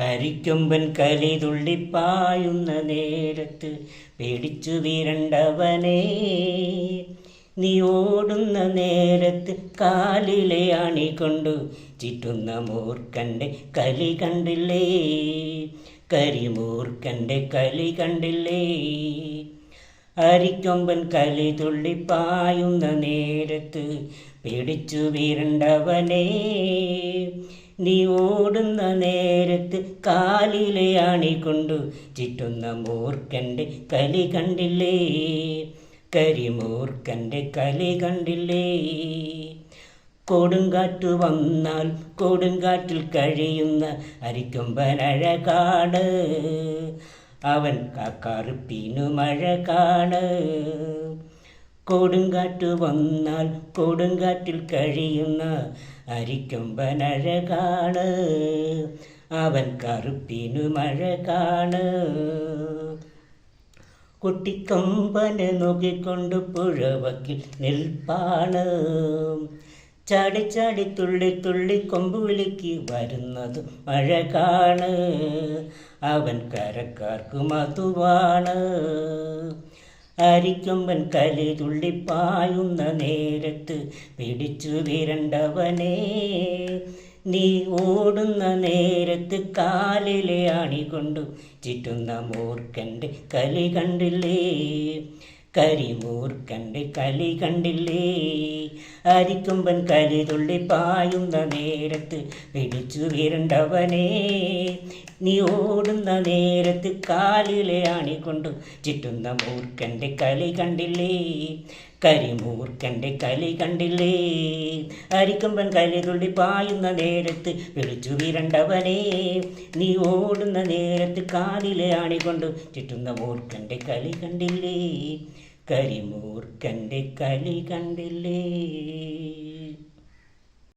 അരിക്കൊമ്പൻ കലി തുള്ളിപ്പായുന്ന നേരത്ത് പേടിച്ചു വീരണ്ടവനെ. നീ ഓടുന്ന നേരത്ത് കാലിലെ അണി കൊണ്ടു ചുറ്റുന്ന മൂർക്കന്റെ കലി കണ്ടില്ലേ? കരിമൂർക്കന്റെ കലി കണ്ടില്ലേ? അരിക്കൊമ്പൻ കലി തുള്ളിപ്പായുന്ന നേരത്ത് പിടിച്ചു വീരണ്ടവനെ. നീ ഓടുന്ന നേരത്ത് കാലിലെ അണി കൊണ്ടു ചുറ്റുന്ന മൂർക്കന്റെ കലി കണ്ടില്ലേ? കരിമൂർക്കന്റെ കലി കണ്ടില്ലേ? കൊടുങ്കാറ്റ് വന്നാൽ കൊടുങ്കാറ്റിൽ കഴിയുന്ന അരിക്കുമ്പനഴകാട് അവൻ കാക്കാറുപ്പീനു മഴ കാണ് കൊടുങ്കാറ്റ് വന്നാൽ കൊടുങ്കാറ്റിൽ കഴിയുന്ന അരിക്കൊമ്പനഴകാണ്. അവൻ കറുപ്പിനു മഴ കാണ് കുട്ടിക്കൊമ്പനെ നോക്കിക്കൊണ്ട് പുഴവക്കിൽ നിൽപ്പാണ്. ചാടി ചാടി തുള്ളി തുള്ളി കൊമ്പുവിളിക്ക് വരുന്നത് മഴ കാണ് അവൻ കരക്കാർക്ക് മധുവാണ് അരിക്കൊമ്പൻ കലി തുള്ളിപ്പായുന്ന നേരത്ത് പിടിച്ചു വിരണ്ടവനെ. നീ ഓടുന്ന നേരത്ത് കാലിലെ അണികൊണ്ടു ചുറ്റുന്ന മൂർക്കന്റെ കലി കണ്ടില്ലേ? കരിമൂർക്കന്റെ കലി കണ്ടില്ലേ? അരിക്കുമ്പൻ കലി തുള്ളി പായുന്ന നേരത്ത് പിടിച്ചു വിരണ്ടവനെ. നീ ഓടുന്ന നേരത്ത് കാലിലെ ആണിക്കൊണ്ടു കൊണ്ടു ചുറ്റുന്ന മൂർക്കന്റെ കലി കണ്ടില്ലേ? കരിമൂർക്കന്റെ കലി കണ്ടില്ലേ? അരിക്കമ്പൻ കലി തുള്ളി പായുന്ന നേരത്ത് വിളിച്ചു വിരണ്ടവനെ. നീ ഓടുന്ന നേരത്ത് കാലിലെ അണികൊണ്ട് ചുറ്റുന്ന മൂർക്കന്റെ കലി കണ്ടില്ലേ? കരിമൂർക്കന്റെ കലി കണ്ടില്ലേ?